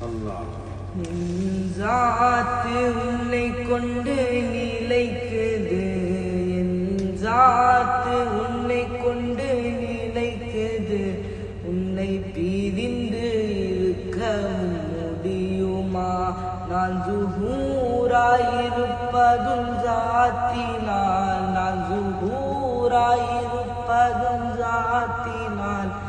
அல்லாஹ். உன்னை கொண்டு நிலைக்குது. ஜாத்து உன்னை கொண்டு நிலைக்குது. உன்னை பிரிந்து இருக்க முடியுமா? நான் ஜுகூராயிருப்பதும் ஜாத்தினால். நான் ஜுகூராயிருப்பதும் ஜாத்தினால்.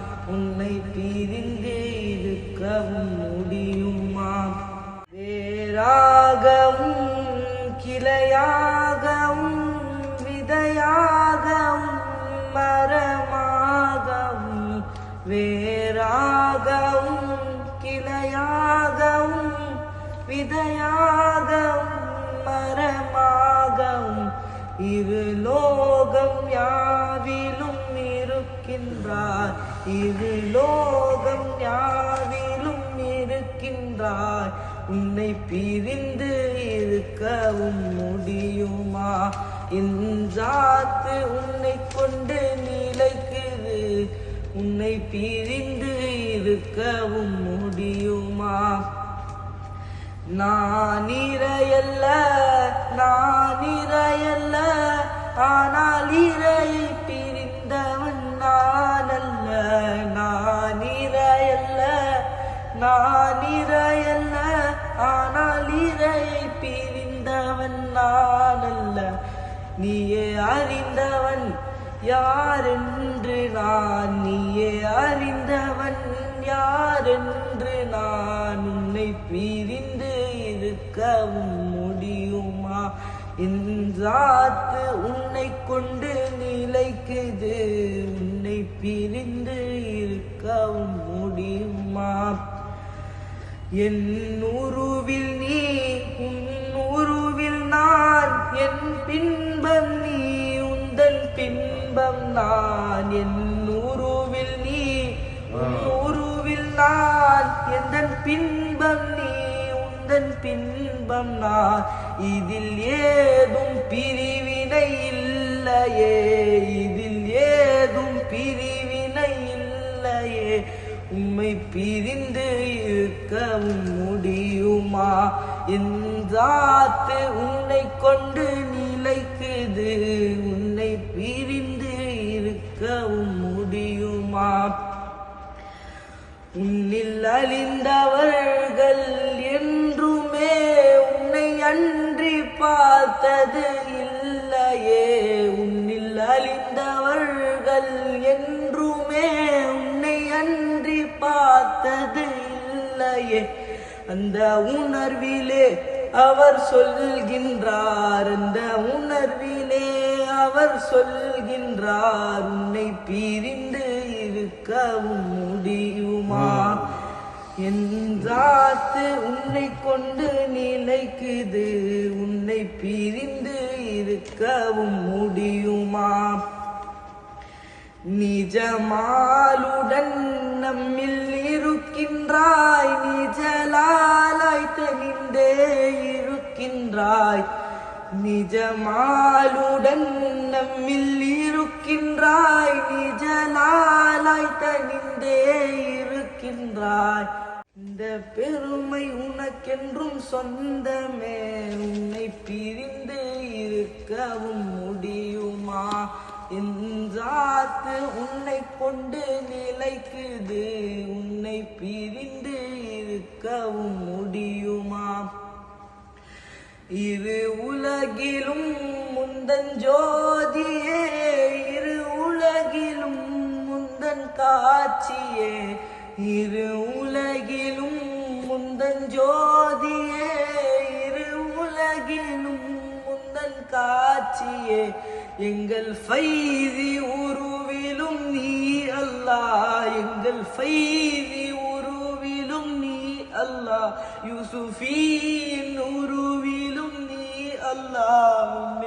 வேறாகவும் கிளையாகவும் விதையாகவும் மரமாகவும் இரு லோகம் யாவிலும் இருக்கின்றார். இரு லோகம் யாவிலும் இருக்கின்றார். உன்னை பிரிந்து இருக்கவும் முடியுமா? என்றாத்து உன்னை கொண்டு நிலைக்குது உன்னை பிரிந்து இருக்கவும் முடியுமா? நான் இறையல்ல நான் இறையல்ல ஆனால் இறையை பிரிந்தவன் நான் அல்ல. நான் இறையல்ல நான் இறையல்ல ஆனால் இறையை பிரிந்தவன் நான் அல்ல. நீயே அறிந்தவன் யாரென்று நான் நீயே அறிந்தவன்? யாரென்று நான் உன்னை பிரிந்து இருக்கவும் முடியுமா? என்றாத்து உன்னை கொண்டு நிலைக்குது. உன்னை பிரிந்து இருக்கவும் முடியுமா? என் உருவில் நீ என் உருவில் நீ உன் உருவில் நான். எந்தன் பின்பம் நீ உந்தன் பின்பம் நான். இதில் ஏதும் பிரிவினை இல்லையே. இதில் ஏதும் பிரிவினை இல்லையே. உம்மை பிரிந்து இருக்கவும் முடியுமா? என் உன்னை கொண்டு நிலைக்குது. முடியுமா? உன்னில் அழிந்தவர்கள் என்றுமே உன்னை அன்றி பார்த்தது இல்லையே. உன்னில் அழிந்தவர்கள் என்றுமே உன்னை அன்றி பார்த்தது இல்லையே. அந்த உணர்விலே அவர் சொல்கின்றார் அந்த உணர்விலே அவர் சொல்கின்றார் உன்னை பிரிந்து இருக்கவும் முடியுமா? என்றாத்து உன்னை கொண்டு நிலைக்குது உன்னை பிரிந்து இருக்கவும் முடியுமா? நிஜமாலுடன் நம்மில் இருக்கின்றாய் நிஜலாலாய் தனிந்தே இருக்கின்றாய். நிஜமாலுடன் நம்மில் இருக்கின்றாய் நிஜலாலாய் தனிந்தே இருக்கின்றாய். இந்த பெருமை உனக்கென்றும் சொந்தமே உன்னை பிரிந்து இருக்கவும் முடியுமா? என்றாத்து உன்னை கொண்டு நிலைக்குது உன்னை பிரிந்து இருக்கவும் முடியும்? இரு உலகிலும் முந்தன் ஜோதியே இரு உலகிலும் முந்தன் காட்சியே இரு உலகிலும் முந்தன் ஜோதியே இரு உலகிலும் முந்தன் காட்சியே. எங்கள் ஃபைதி உருவிலும் நீ அல்லா எங்கள் ஃபைதி உருவிலும் நீ அல்லா. யூசுஃபியின் உருவிலும் اللهم